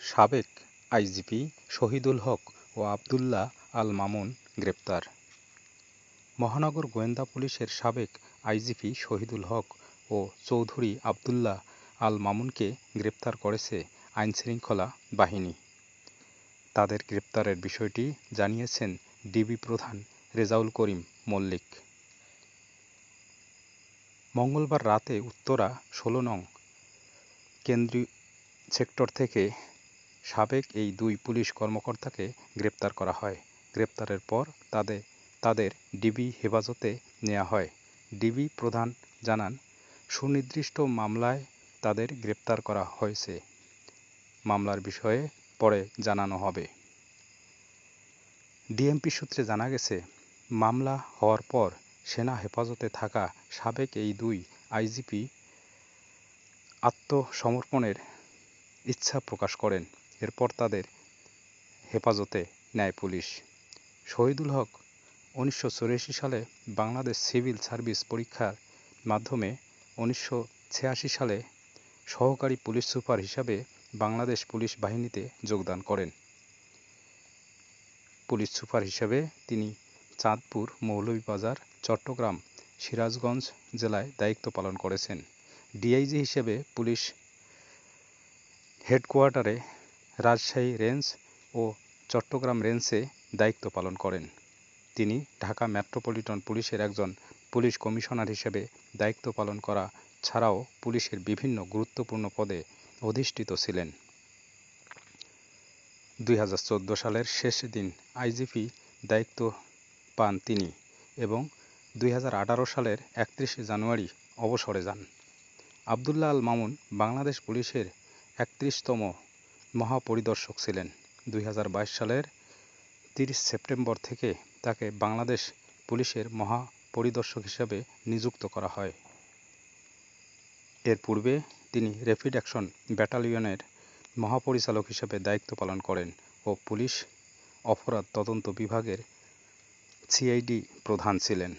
সাবেক আইজিপি শহীদুল হক ও আবদুল্লাহ আল মামুন গ্রেপ্তার। মহানগর গোয়েন্দা পুলিশের সাবেক আইজিপি শহীদুল হক ও চৌধুরী আবদুল্লাহ আল মামুনকে গ্রেপ্তার করেছে আইনশৃঙ্খলা বাহিনী। তাদের গ্রেপ্তারের বিষয়টি জানিয়েছেন ডিবি প্রধান রেজাউল করিম মল্লিক। মঙ্গলবার রাতে উত্তরা ষোলো নং কেন্দ্রীয় সেক্টর থেকে সাবেক এই দুই পুলিশ কর্মকর্তাকে গ্রেপ্তার করা হয়। গ্রেপ্তারের পর তাদের তাদের ডিবি হেফাজতে নেওয়া হয়। ডিবি প্রধান জানান, সুনির্দিষ্ট মামলায় তাদের গ্রেপ্তার করা হয়েছে। মামলার বিষয়ে পরে জানানো হবে। ডিএমপি সূত্রে জানা গেছে, মামলা হওয়ার পর সেনা হেফাজতে থাকা সাবেক এই দুই আইজিপি আত্মসমর্পণের ইচ্ছা প্রকাশ করেন। এরপর তাদের হেফাজতে নেয় পুলিশ। শহীদুল হক উনিশশো চুরাশি সালে বাংলাদেশ সিভিল সার্ভিস পরীক্ষার মাধ্যমে উনিশশো ছিয়াশি সালে সহকারী পুলিশ সুপার হিসাবে বাংলাদেশ পুলিশ বাহিনীতে যোগদান করেন। পুলিশ সুপার হিসেবে তিনি চাঁদপুর মৌলভীবাজার, চট্টগ্রাম, সিরাজগঞ্জ জেলায় দায়িত্ব পালন করেছেন। ডিআইজি হিসেবে পুলিশ হেডকোয়ার্টারে রাজশাহী রেঞ্জ ও চট্টগ্রাম রেঞ্জে দায়িত্ব পালন করেন। তিনি ঢাকা মেট্রোপলিটন পুলিশের একজন পুলিশ কমিশনার হিসেবে দায়িত্ব পালন করা ছাড়াও পুলিশের বিভিন্ন গুরুত্বপূর্ণ পদে অধিষ্ঠিত ছিলেন। দুই হাজার চোদ্দ সালের শেষ দিন আইজিপি দায়িত্ব পান তিনি এবং দুই হাজার আঠারো সালের একত্রিশে জানুয়ারি অবসরে যান। আবদুল্লাহ আল মামুন বাংলাদেশ পুলিশের একত্রিশতম মহাপরিদর্শক ছিলেন। দুই হাজার বাইশ সালের তিরিশ সেপ্টেম্বর থেকে তাকে বাংলাদেশ পুলিশের মহাপরিদর্শক হিসেবে নিযুক্ত করা হয়। এর পূর্বে তিনি র্যাপিড অ্যাকশন ব্যাটালিয়নের মহাপরিচালক হিসেবে দায়িত্ব পালন করেন ও পুলিশ অপরাধ তদন্ত বিভাগের সিআইডি প্রধান ছিলেন।